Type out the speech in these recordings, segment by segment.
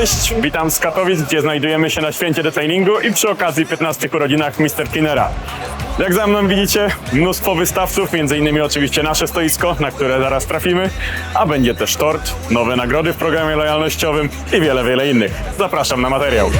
Cześć, witam z Katowic, gdzie znajdujemy się na święcie detailingu i przy okazji 15 urodzinach Mr. Kinera. Jak za mną widzicie, mnóstwo wystawców, innymi oczywiście nasze stoisko, na które zaraz trafimy, a będzie też tort, nowe nagrody w programie lojalnościowym i wiele, wiele innych. Zapraszam na materiał.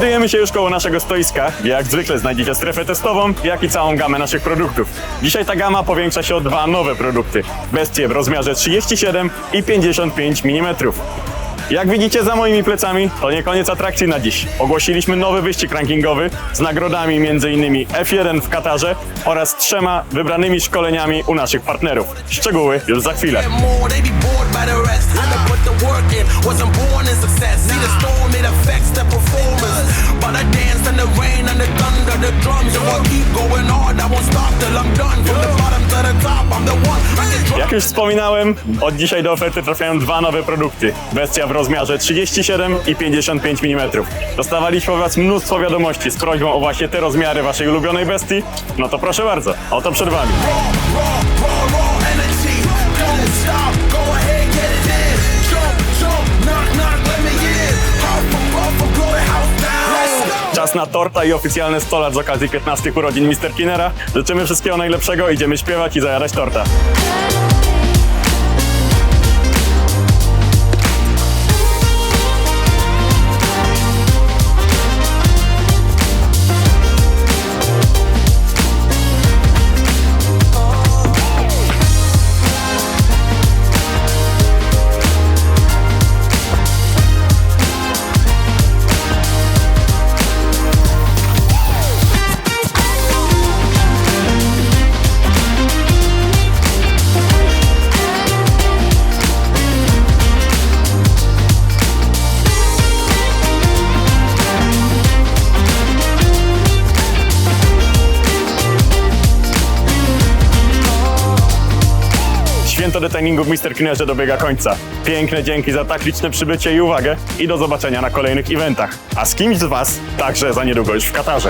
Znajdujemy się już koło naszego stoiska. Jak zwykle znajdziecie strefę testową, jak i całą gamę naszych produktów. Dzisiaj ta gama powiększa się o dwa nowe produkty. Bestie w rozmiarze 37 i 55 mm. Jak widzicie za moimi plecami, to nie koniec atrakcji na dziś. Ogłosiliśmy nowy wyścig rankingowy z nagrodami m.in. F1 w Katarze oraz trzema wybranymi szkoleniami u naszych partnerów. Szczegóły już za chwilę. Jak już wspominałem, od dzisiaj do oferty trafiają dwa nowe produkty. Bestia w rozmiarze 37 i 55 mm. Dostawaliśmy od Was mnóstwo wiadomości z prośbą o właśnie te rozmiary Waszej ulubionej bestii. No to proszę bardzo, oto przed Wami. Down. Let's go. Czas na torta i oficjalny stolar z okazji 15 urodzin Mr. Kinera. Życzymy wszystkiego najlepszego, idziemy śpiewać i zajadać torta. Święto detailingu w Mr. Kinerze dobiega końca. Piękne dzięki za tak liczne przybycie i uwagę i do zobaczenia na kolejnych eventach. A z kimś z Was także za niedługo już w Katarze.